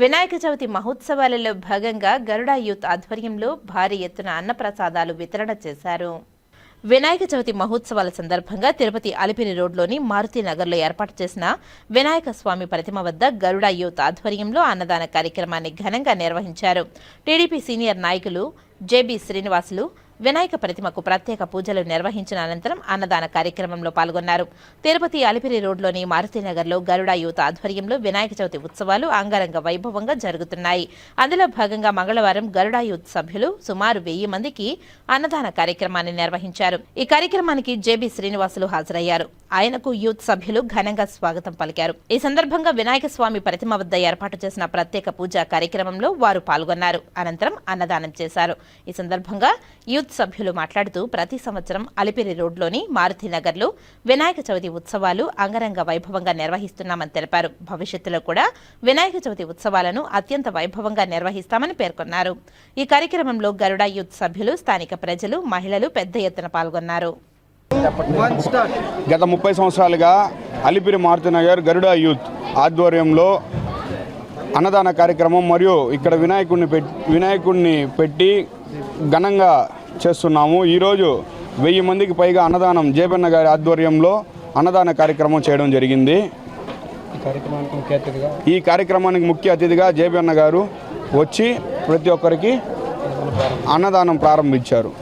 వినాయక చవితి మహోత్సవాలలో భాగంగా గరుడ యూత్ ఆధ్వర్యంలో భారీ ఎత్తున అన్నప్రసాదాలు వితరణ చేశారు. వినాయక చవితి మహోత్సవాల సందర్భంగా తిరుపతి అలిపిరి రోడ్లోని మారుతి నగర్లో ఏర్పాటు చేసిన వినాయక స్వామి ప్రతిమ వద్ద గరుడ యూత్ ఆధ్వర్యంలో అన్నదాన కార్యక్రమాన్ని ఘనంగా నిర్వహించారు. టీడీపీ సీనియర్ నాయకులు జేబీ శ్రీనివాసులు వినాయక ప్రతిమకు ప్రత్యేక పూజలు నిర్వహించిన అనంతరం అన్నదాన కార్యక్రమంలో పాల్గొన్నారు. తిరుపతి అలిపిరి రోడ్లోని మారుతినగర్లో గరుడ యూత్ ఆధ్వర్యంలో వినాయక చవితి ఉత్సవాలు అంగరంగ వైభవంగా జరుగుతున్నాయి. అందులో భాగంగా మంగళవారం గరుడ యూత్ సభ్యులు సుమారు వెయ్యి మందికి అన్నదాన కార్యక్రమాన్ని నిర్వహించారు. ఈ కార్యక్రమానికి జేబీ శ్రీనివాసులు హాజరయ్యారు. ఆయనకు యూత్ సభ్యులు ఘనంగా స్వాగతం పలికారు. ఈ సందర్భంగా వినాయక స్వామి ప్రతిమ వద్ద ఏర్పాటు చేసిన ప్రత్యేక పూజా కార్యక్రమంలో వారు పాల్గొన్నారు. అనంతరం అన్నదానం చేశారు. ఈ సందర్భంగా యూత్ సభ్యులు మాట్లాడుతూ ప్రతి సంవత్సరం అలిపిరి రోడ్లోని మారుతినగర్లో వినాయక చవితి ఉత్సవాలు అంగరంగ వైభవంగా నిర్వహిస్తున్నామని తెలిపారు. భవిష్యత్తులో కూడా వినాయక చవితి ఉత్సవాలను అత్యంత వైభవంగా నిర్వహిస్తామని పేర్కొన్నారు. ఈ కార్యక్రమంలో గరుడ యూత్ సభ్యులు స్థానిక ప్రజలు మహిళలు పెద్ద ఎత్తున పాల్గొన్నారు. గత ముప్పై సంవత్సరాలుగా అలిపిరి మారుతినగర్ గరుడ యూత్ ఆధ్వర్యంలో అన్నదాన కార్యక్రమం మరియు ఇక్కడ వినాయకుడిని పెట్టి వినాయకుడిని పెట్టి ఘనంగా చేస్తున్నాము. ఈరోజు వెయ్యి మందికి పైగా అన్నదానం జేపన్న గారి ఆధ్వర్యంలో అన్నదాన కార్యక్రమం చేయడం జరిగింది. ఈ కార్యక్రమానికి ముఖ్య అతిథిగా ఈ గారు వచ్చి ప్రతి ఒక్కరికి అన్నదానం ప్రారంభించారు.